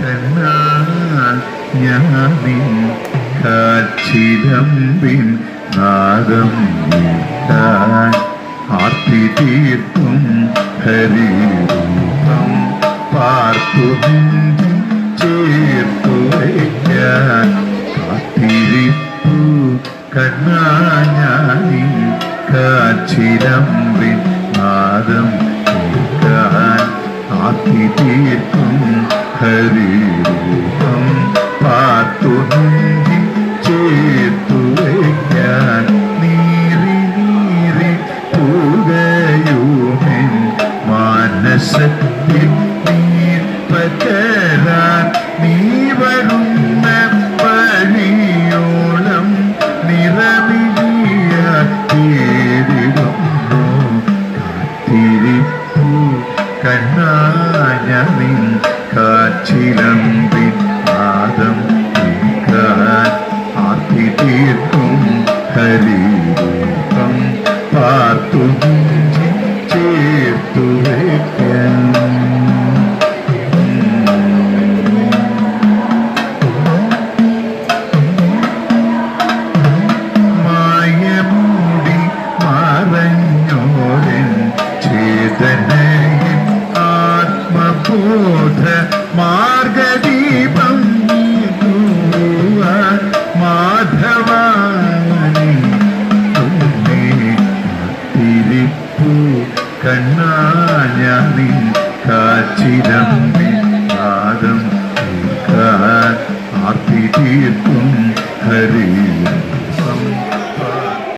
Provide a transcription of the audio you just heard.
കണ്ണാ ഞാനിൻ കാച്ചിലമ്പിൻ നാദം ആർത്തി പാർത്തു ചേർത്തു കാത്തിരിപ്പു കണ്ണാഞ്ഞാനി കാച്ചിരമ്പിൻ നാദം ആത്തി തീർക്കും ഹരിരൂപം നെഞ്ചിൽ ചേർത്തു വയ്ക്കാൻ നീറി നീറി പൂകയുമെൻ മാനസത്തിൽ നീർ പകരാൻ നീ വരുന്ന വഴിയോളം നിറമിഴിയ തേടിടുന്നു കാത്തിരിപ്പു കണ്ണാഞ്ഞമിൻ കാച്ചിലമ്പിൻ നാദം പാദം ആർത്തി തീർക്കും ഹരിരൂപം. പാർത്തു ചേർത്തു മറഞ്ഞോരൻ ആത്മബോധ മാർഗദീപം മാധവാനി തിരിപ്പു കണ്ണാഞ്ഞാനി കാച്ചിരമ്പി നാദം കേൾക്കാൻ ആർത്തി ഹരി